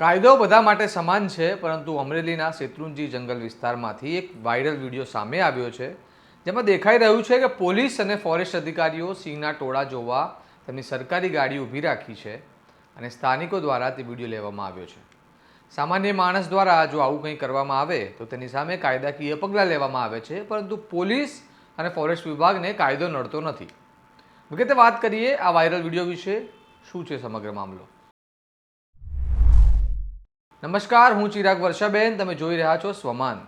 કાયદો બધા માટે સમાન છે, પરંતુ અમરેલીના શેત્રુંજી જંગલ વિસ્તારમાંથી એક વાયરલ વીડિયો સામે આવ્યો છે, જેમાં દેખાઈ રહ્યું છે કે પોલીસ અને ફોરેસ્ટ અધિકારીઓ સિંહના ટોળા જોવા તેમની સરકારી ગાડી ઊભી રાખી છે અને સ્થાનિકો દ્વારા તે વીડિયો લેવામાં આવ્યો છે. સામાન્ય માણસ દ્વારા જો આવું કંઈ કરવામાં આવે, તો તેની સામે કાયદાકીય પગલાં લેવામાં આવે છે, પરંતુ પોલીસ અને ફોરેસ્ટ વિભાગને કાયદો નડતો નથી. વિગતે વાત કરીએ આ વાયરલ વીડિયો વિશે. શું છે સમગ્ર મામલો? નમસ્કાર, હું ચિરાગ વર્ષાબેન, તમે જોઈ રહ્યા છો સ્વમાન.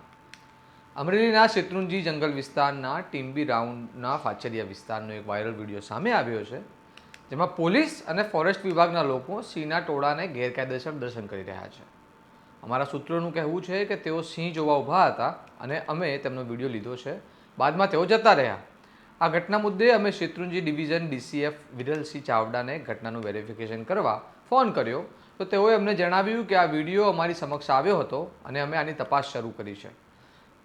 અમરેલીના શેત્રુંજી જંગલ વિસ્તારના ટીમ્બી રાઉન્ડના ફાચરિયા વિસ્તારનો એક વાયરલ વીડિયો સામે આવ્યો છે, જેમાં પોલીસ અને ફોરેસ્ટ વિભાગના લોકો સિંહના ટોળાને ગેરકાયદેસર દર્શન કરી રહ્યા છે. અમારા સૂત્રોનું કહેવું છે કે તેઓ સિંહ જોવા ઊભા હતા અને અમે તેમનો વીડિયો લીધો છે. બાદમાં તેઓ જતા રહ્યા. આ ઘટના મુદ્દે અમે શેત્રુંજી ડિવિઝન ડીસીએફ વિરલસિંહ ચાવડાને ઘટનાનું વેરિફિકેશન કરવા ફોન કર્યો તો તેઓએ અમને જણાવ્યું કે આ વીડિયો અમારી સમક્ષ આવ્યો હતો અને અમે આની તપાસ શરૂ કરી છે.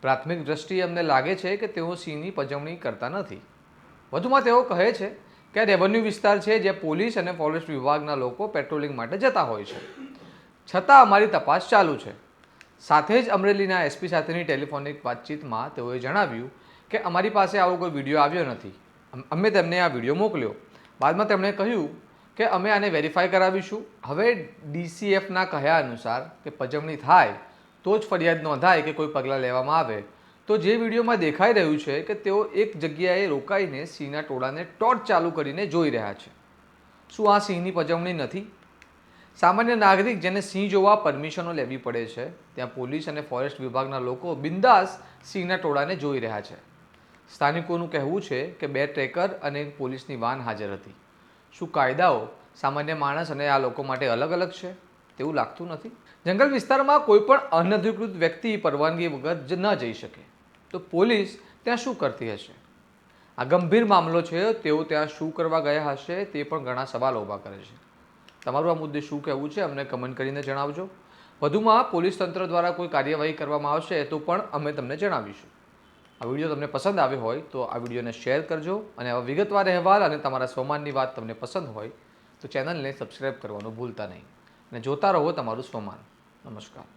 પ્રાથમિક દ્રષ્ટિએ અમને લાગે છે કે તેઓ સિંહની પજવણી કરતા નથી. વધુમાં તેઓ કહે છે કે આ રેવન્યુ વિસ્તાર છે જે પોલીસ અને ફોરેસ્ટ વિભાગના લોકો પેટ્રોલિંગ માટે જતા હોય છે. છતાં અમારી તપાસ ચાલુ છે. સાથે જ અમરેલીના એસપી સાથેની ટેલિફોનિક વાતચીતમાં તેઓએ જણાવ્યું કે અમારી પાસે આવો કોઈ વીડિયો આવ્યો નથી. અમે તેમને આ વીડિયો મોકલ્યો. બાદમાં તેમણે કહ્યું કે અમે આને વેરીફાઈ કરાવીશું. હવે ડીસીએફના કહ્યા અનુસાર કે પજવણી થાય, તો જ ફરિયાદ નોંધાય કે કોઈ પગલાં લેવામાં આવે. તો જે વિડીયોમાં દેખાઈ રહ્યું છે કે તેઓ એક જગ્યાએ રોકાઈને સિંહના ટોળાને ટોર્ચ ચાલુ કરીને જોઈ રહ્યા છે. શું આ સિંહની પજવણી નથી? સામાન્ય નાગરિક જેને સિંહ જોવા પરમિશનો લેવી પડે છે, ત્યાં પોલીસ અને ફોરેસ્ટ વિભાગના લોકો બિંદાસ સિંહના ટોળાને જોઈ રહ્યા છે. સ્થાનિકોનું કહેવું છે કે બે ટ્રેકર અને પોલીસની વાન હાજર હતી. શું કાયદાઓ સામાન્ય માણસ અને આ લોકો માટે અલગ અલગ છે? તેવું લાગતું નથી. જંગલ વિસ્તારમાં કોઈ પણ અનધિકૃત વ્યક્તિ પરવાનગી વગર જ ન જઈ શકે. તો પોલીસ ત્યાં શું કરતી હશે? આ ગંભીર મામલો છે, તેઓ ત્યાં શું કરવા ગયા હશે તે પણ ઘણા સવાલો ઊભા કરે છે. તમારું આ મુદ્દે શું કહેવું છે, અમને કમેન્ટ કરીને જણાવજો. વધુમાં પોલીસ તંત્ર દ્વારા કોઈ કાર્યવાહી કરવામાં આવશે તો પણ અમે તમને જણાવીશું. આ વીડિયો તમને પસંદ આવ્યો હોય તો આ વિડીયોને શેર કરજો અને આવા વિગતવાર અહેવાલ અને તમારા સ્વમાનની વાત તમને પસંદ હોય તો ચેનલને સબસ્ક્રાઈબ કરવાનું ભૂલતા નહીં અને જોતા રહો તમારું સ્વમાન નમસ્કાર.